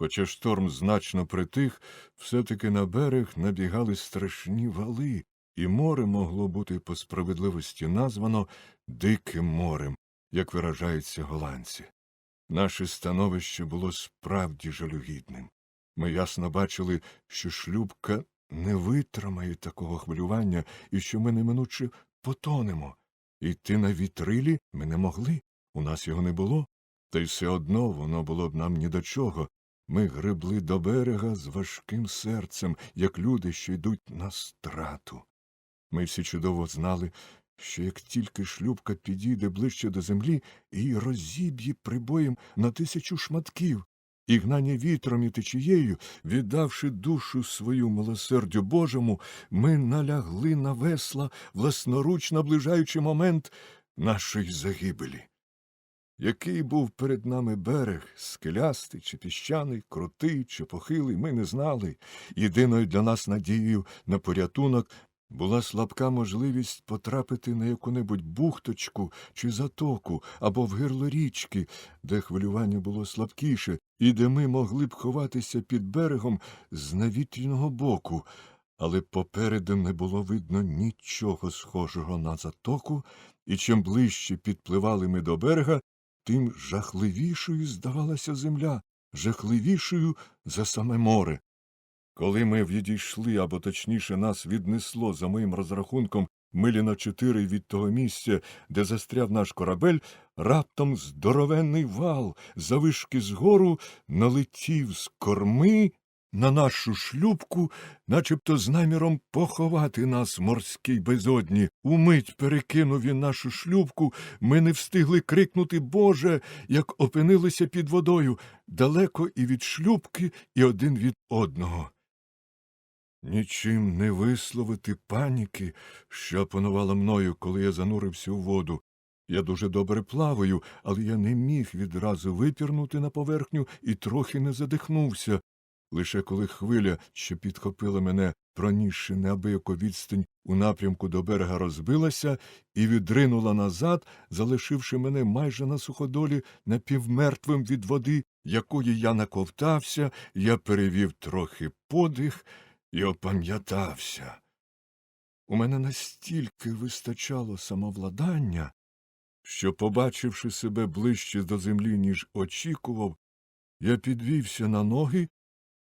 Хоча шторм значно притих, все-таки на берег набігали страшні вали, і море могло бути по справедливості названо Диким морем, як виражаються голландці. Наше становище було справді жалюгідним. Ми ясно бачили, що шлюбка не витримає такого хвилювання і що ми неминуче потонемо. Йти на вітрилі ми не могли, у нас його не було, та й все одно воно було б нам ні до чого. Ми гребли до берега з важким серцем, як люди, що йдуть на страту. Ми всі чудово знали, що як тільки шлюбка підійде ближче до землі, її розіб'є прибоєм на тисячу шматків, і гнання вітром і течією, віддавши душу свою милосердю Божому, ми налягли на весла, власноруч наближаючи момент нашої загибелі. Який був перед нами берег, скелястий чи піщаний, крутий чи похилий, ми не знали. Єдиною для нас надією на порятунок була слабка можливість потрапити на яку-небудь бухточку чи затоку або в гирло річки, де хвилювання було слабкіше, і де ми могли б ховатися під берегом з навітряного боку, але попереду не було видно нічого схожого на затоку, і чим ближче підпливали ми до берега, тим жахливішою здавалася земля, жахливішою за саме море. Коли ми відійшли, або точніше нас віднесло, за моїм розрахунком, милі на чотири від того місця, де застряв наш корабель, раптом здоровенний вал, завишки згору, налетів з корми на нашу шлюбку, начебто з наміром поховати нас морській безодні. Умить перекинув він нашу шлюбку, ми не встигли крикнути Боже, як опинилися під водою, далеко і від шлюбки, і один від одного. Нічим не висловити паніки, що панувала мною, коли я занурився у воду. Я дуже добре плаваю, але я не міг відразу випірнути на поверхню і трохи не задихнувся. Лише коли хвиля, що підхопила мене, пронісши неабияку відстань у напрямку до берега, розбилася і відринула назад, залишивши мене майже на суходолі напівмертвим від води, якої я наковтався, я перевів трохи подих і опам'ятався. У мене настільки вистачало самовладання, що, побачивши себе ближче до землі, ніж очікував, я підвівся на ноги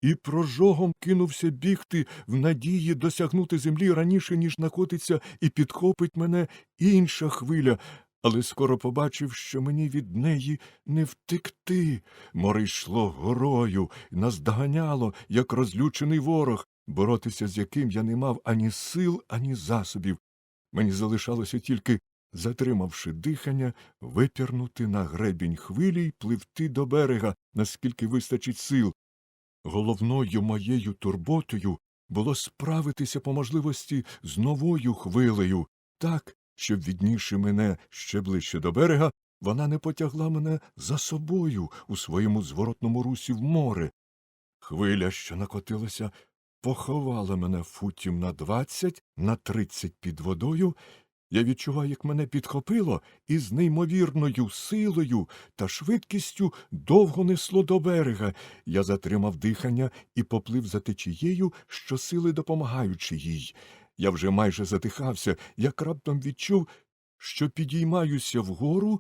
і прожогом кинувся бігти в надії досягнути землі раніше, ніж накотиться і підхопить мене інша хвиля, але скоро побачив, що мені від неї не втекти. Море йшло горою, наздоганяло, як розлючений ворог, боротися з яким я не мав ані сил, ані засобів. Мені залишалося тільки, затримавши дихання, випірнути на гребінь хвилі й пливти до берега, наскільки вистачить сил. Головною моєю турботою було справитися по можливості з новою хвилею, так, щоб, віднісши мене ще ближче до берега, вона не потягла мене за собою у своєму зворотному русі в море. Хвиля, що накотилася, поховала мене футів на двадцять, на тридцять під водою. Я відчуваю, як мене підхопило, і з неймовірною силою та швидкістю довго несло до берега. Я затримав дихання і поплив за течією, щосили допомагаючи їй. Я вже майже задихався, як раптом відчув, що підіймаюся вгору.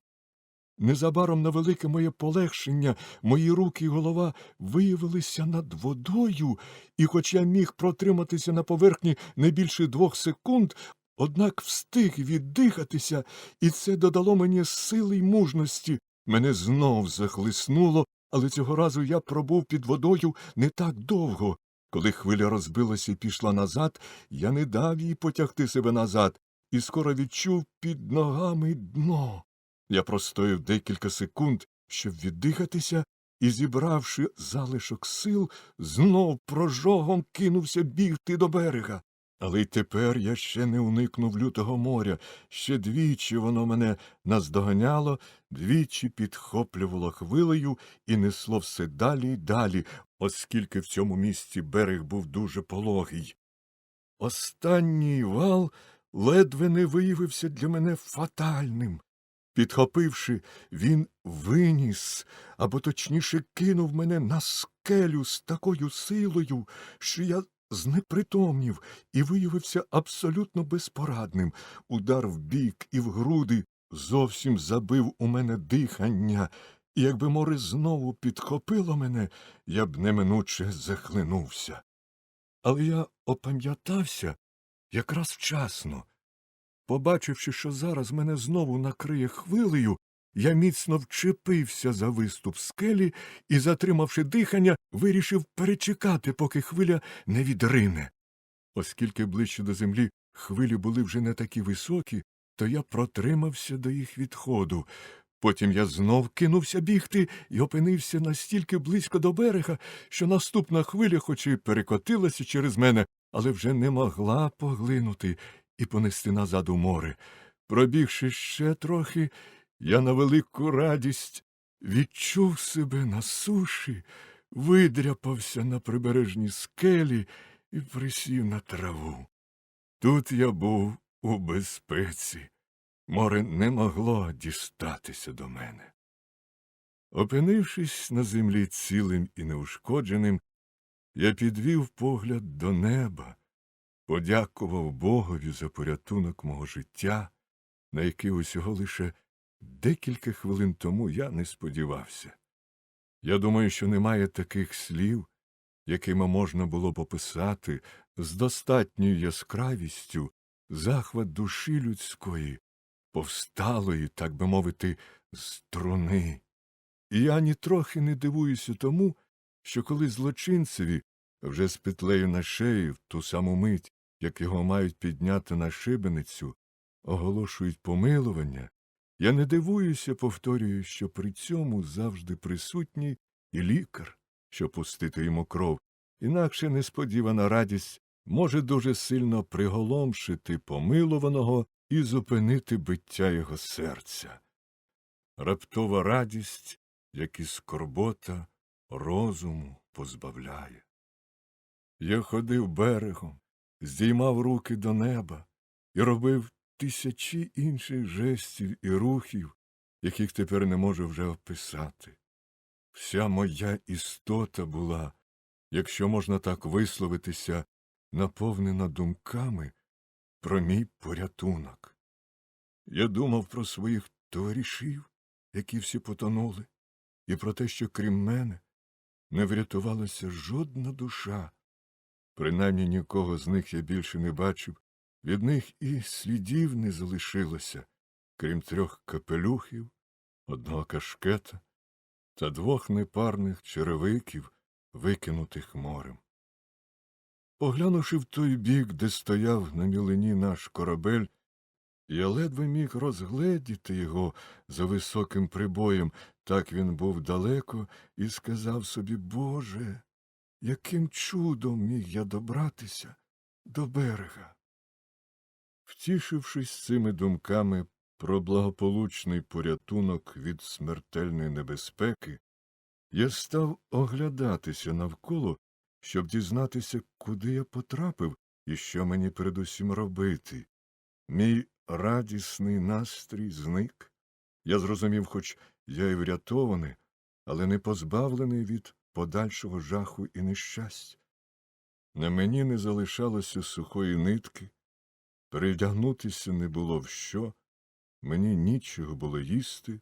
Незабаром на велике моє полегшення мої руки і голова виявилися над водою, і хоч я міг протриматися на поверхні не більше двох секунд, однак встиг віддихатися, і це додало мені сили й мужності. Мене знов захлиснуло, але цього разу я пробув під водою не так довго. Коли хвиля розбилася і пішла назад, я не дав їй потягти себе назад, і скоро відчув під ногами дно. Я простояв декілька секунд, щоб віддихатися, і, зібравши залишок сил, знов прожогом кинувся бігти до берега. Але й тепер я ще не уникнув лютого моря, ще двічі воно мене наздоганяло, двічі підхоплювало хвилею і несло все далі й далі, оскільки в цьому місці берег був дуже пологий. Останній вал ледве не виявився для мене фатальним. Підхопивши, він виніс, або точніше кинув мене на скелю з такою силою, що я знепритомнів і виявився абсолютно безпорадним. Удар в бік і в груди зовсім забив у мене дихання, і якби море знову підхопило мене, я б неминуче захлинувся. Але я опам'ятався якраз вчасно. Побачивши, що зараз мене знову накриє хвилею, я міцно вчепився за виступ скелі і, затримавши дихання, вирішив перечекати, поки хвиля не відрине. Оскільки ближче до землі хвилі були вже не такі високі, то я протримався до їх відходу. Потім я знов кинувся бігти і опинився настільки близько до берега, що наступна хвиля, хоч і перекотилася через мене, але вже не могла поглинути і понести назад у море. Пробігши ще трохи, я на велику радість відчув себе на суші, видряпався на прибережній скелі і присів на траву. Тут я був у безпеці. Море не могло дістатися до мене. Опинившись на землі цілим і неушкодженим, я підвів погляд до неба, подякував Богові за порятунок мого життя, на який усього лише декілька хвилин тому я не сподівався. Я думаю, що немає таких слів, якими можна було б описати з достатньою яскравістю захват душі людської, повсталої, так би мовити, струни. І я нітрохи не дивуюся тому, що коли злочинцеві вже з петлею на шиї в ту саму мить, як його мають підняти на шибеницю, оголошують помилування, я не дивуюся, повторюю, що при цьому завжди присутній і лікар, що пустити йому кров, інакше несподівана радість може дуже сильно приголомшити помилуваного і зупинити биття його серця. Раптова радість, як і скорбота, розуму позбавляє. Я ходив берегом, здіймав руки до неба і робив тисячі інших жестів і рухів, яких тепер не можу вже описати. Вся моя істота була, якщо можна так висловитися, наповнена думками про мій порятунок. Я думав про своїх товаришів, які всі потонули, і про те, що крім мене не врятувалася жодна душа. Принаймні нікого з них я більше не бачив, від них і слідів не залишилося, крім трьох капелюхів, одного кашкета та двох непарних черевиків, викинутих морем. Поглянувши в той бік, де стояв на мілині наш корабель, я ледве міг розгледіти його за високим прибоєм, так він був далеко, і сказав собі Боже, яким чудом міг я добратися до берега. Втішившись цими думками про благополучний порятунок від смертельної небезпеки, я став оглядатися навколо, щоб дізнатися, куди я потрапив і що мені передусім робити. Мій радісний настрій зник. Я зрозумів, хоч я й врятований, але не позбавлений від подальшого жаху і нещастя. На мені не залишалося сухої нитки, передягнутися не було в що, мені нічого було їсти,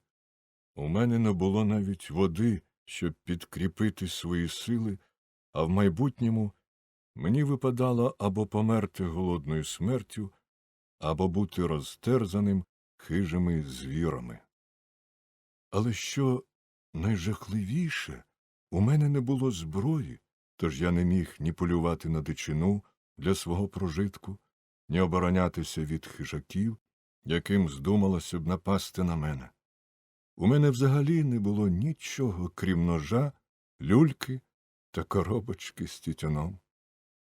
у мене не було навіть води, щоб підкріпити свої сили, а в майбутньому мені випадало або померти голодною смертю, або бути розтерзаним хижими звірами. Але що найжахливіше, у мене не було зброї, тож я не міг ні полювати на дичину для свого прожитку, ні оборонятися від хижаків, яким здумалося б напасти на мене. У мене взагалі не було нічого, крім ножа, люльки та коробочки з тютюном.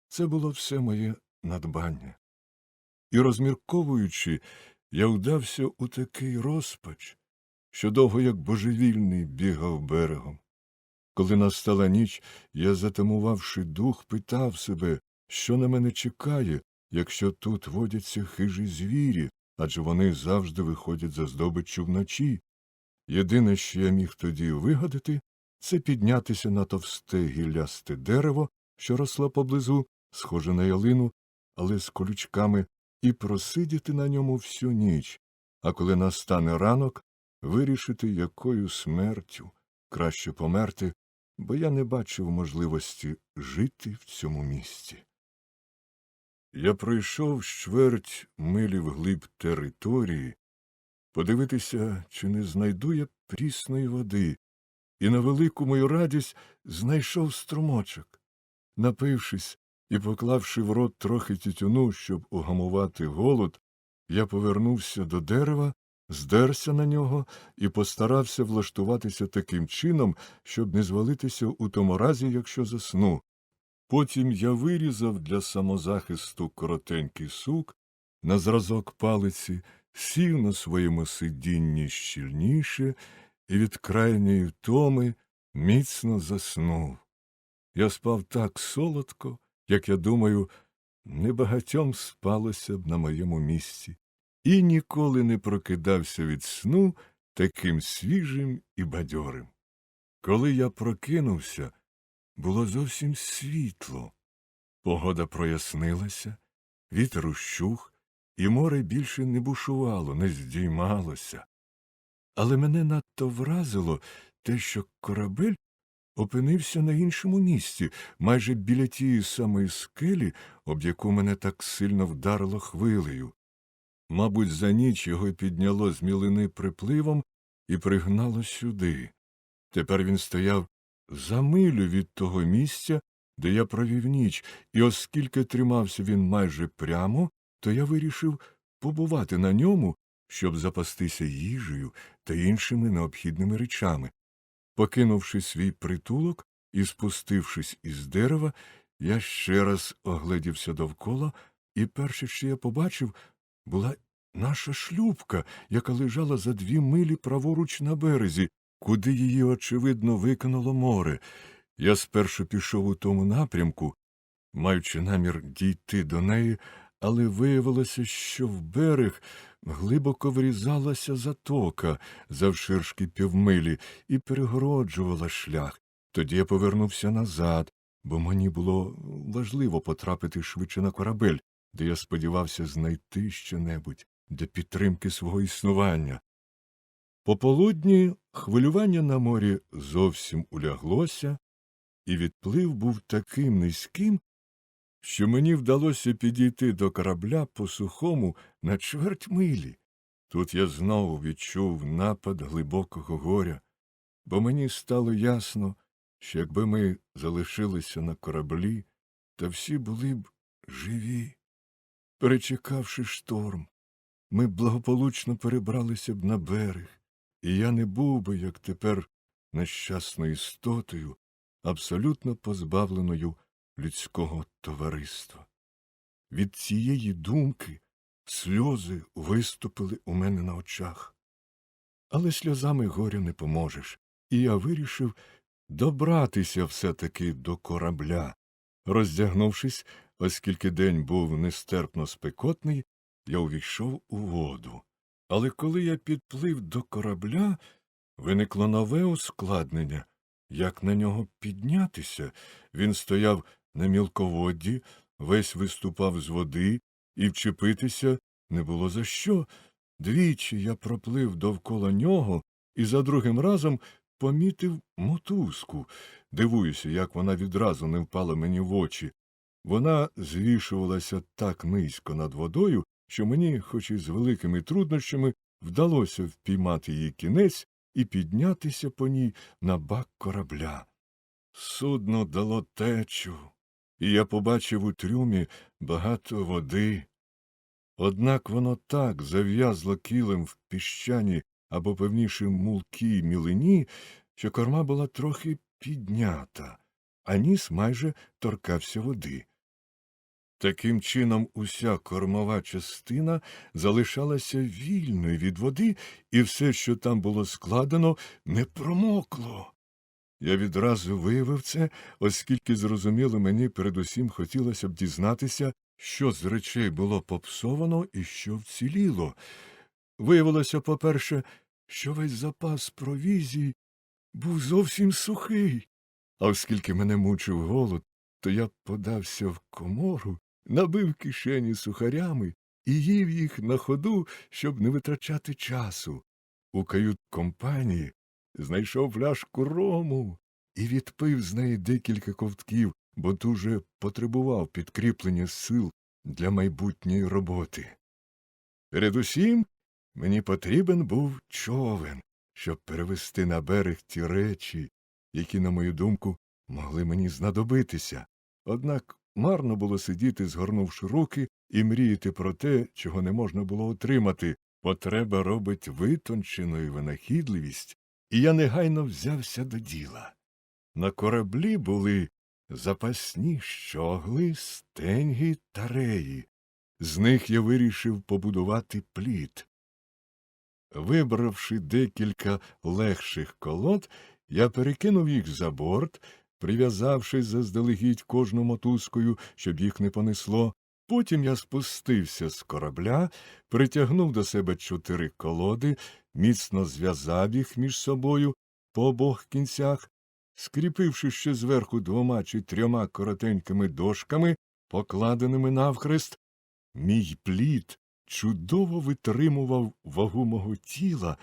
Це було все моє надбання. І, розмірковуючи, я вдався у такий розпач, що довго як божевільний бігав берегом. Коли настала ніч, я, затамувавши дух, питав себе, що на мене чекає, якщо тут водяться хижі звірі, адже вони завжди виходять за здобиччю вночі. Єдине, що я міг тоді вигадати, це піднятися на товсте гіллясте дерево, що росло поблизу, схоже на ялину, але з колючками, і просидіти на ньому всю ніч, а коли настане ранок, вирішити, якою смертю краще померти, бо я не бачив можливості жити в цьому місці. Я пройшов чверть милі вглиб території, подивитися, чи не знайду я прісної води, і на велику мою радість знайшов струмочок. Напившись і поклавши в рот трохи тютюну, щоб угамувати голод, я повернувся до дерева, здерся на нього і постарався влаштуватися таким чином, щоб не звалитися у тому разі, якщо засну. Потім я вирізав для самозахисту коротенький сук на зразок палиці, сів на своєму сидінні щільніше і від крайньої втоми міцно заснув. Я спав так солодко, як я думаю, небагатьом спалося б на моєму місці, і ніколи не прокидався від сну таким свіжим і бадьорим. Коли я прокинувся, було зовсім світло. Погода прояснилася, вітер ущух, і море більше не бушувало, не здіймалося. Але мене надто вразило те, що корабель опинився на іншому місці, майже біля тієї самої скелі, об яку мене так сильно вдарило хвилею. Мабуть, за ніч його підняло з мілини припливом і пригнало сюди. Тепер він стояв за милю від того місця, де я провів ніч, і оскільки тримався він майже прямо, то я вирішив побувати на ньому, щоб запастися їжею та іншими необхідними речами. Покинувши свій притулок і спустившись із дерева, я ще раз огледівся довкола, і перше, що я побачив, була наша шлюбка, яка лежала за дві милі праворуч на березі, куди її, очевидно, викинуло море. Я спершу пішов у тому напрямку, маючи намір дійти до неї, але виявилося, що в берег глибоко врізалася затока завширшки півмилі і перегороджувала шлях. Тоді я повернувся назад, бо мені було важливо потрапити швидше на корабель, де я сподівався знайти щонебудь для підтримки свого існування. Пополудні хвилювання на морі зовсім уляглося, і відплив був таким низьким, що мені вдалося підійти до корабля по сухому на чверть милі. Тут я знову відчув напад глибокого горя, бо мені стало ясно, що якби ми залишилися на кораблі, то всі були б живі. Перечекавши шторм, ми благополучно перебралися б на берег, і я не був би, як тепер, нещасною істотою, абсолютно позбавленою людського товариства. Від цієї думки сльози виступили у мене на очах. Але сльозами горя не поможеш, і я вирішив добратися все-таки до корабля. Роздягнувшись, оскільки день був нестерпно спекотний, я увійшов у воду. Але коли я підплив до корабля, виникло нове ускладнення. Як на нього піднятися? Він стояв на мілководді, весь виступав з води, і вчепитися не було за що. Двічі я проплив довкола нього і за другим разом помітив мотузку. Дивуюся, як вона відразу не впала мені в очі. Вона звішувалася так низько над водою, що мені, хоч і з великими труднощами, вдалося впіймати її кінець і піднятися по ній на бак корабля. Судно дало течу, і я побачив у трюмі багато води. Однак воно так зав'язло кілем в піщані або, певніше, мулкій мілині, що корма була трохи піднята, а ніс майже торкався води. Таким чином уся кормова частина залишалася вільною від води, і все, що там було складено, не промокло. Я відразу виявив це, оскільки зрозуміло мені передусім хотілося б дізнатися, що з речей було попсовано і що вціліло. Виявилося, по-перше, що весь запас провізії був зовсім сухий. А оскільки мене мучив голод, то я подався в комору, набив кишені сухарями і їв їх на ходу, щоб не витрачати часу. У кают-компанії знайшов пляшку рому і відпив з неї декілька ковтків, бо дуже потребував підкріплення сил для майбутньої роботи. Передусім мені потрібен був човен, щоб перевести на берег ті речі, які, на мою думку, могли мені знадобитися. Однак марно було сидіти, згорнувши руки, і мріяти про те, чого не можна було отримати. Потреба робить витончену і винахідливість, і я негайно взявся до діла. На кораблі були запасні щогли, стеньги та реї. З них я вирішив побудувати плід. Вибравши декілька легших колод, я перекинув їх за борт, прив'язавшись заздалегідь кожну мотузкою, щоб їх не понесло. Потім я спустився з корабля, притягнув до себе чотири колоди, міцно зв'язав їх між собою по обох кінцях, скріпивши ще зверху двома чи трьома коротенькими дошками, покладеними навхрест, мій плід чудово витримував вагу мого тіла,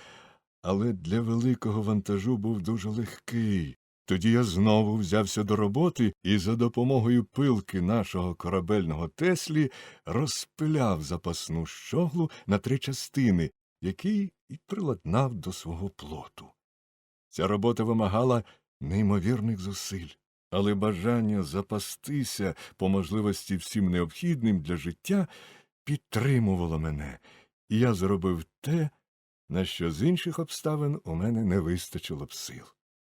але для великого вантажу був дуже легкий. Тоді я знову взявся до роботи і за допомогою пилки нашого корабельного Теслі розпиляв запасну щоглу на три частини, який і приладнав до свого плоту. Ця робота вимагала неймовірних зусиль, але бажання запастися по можливості всім необхідним для життя підтримувало мене, і я зробив те, на що з інших обставин у мене не вистачило б сил.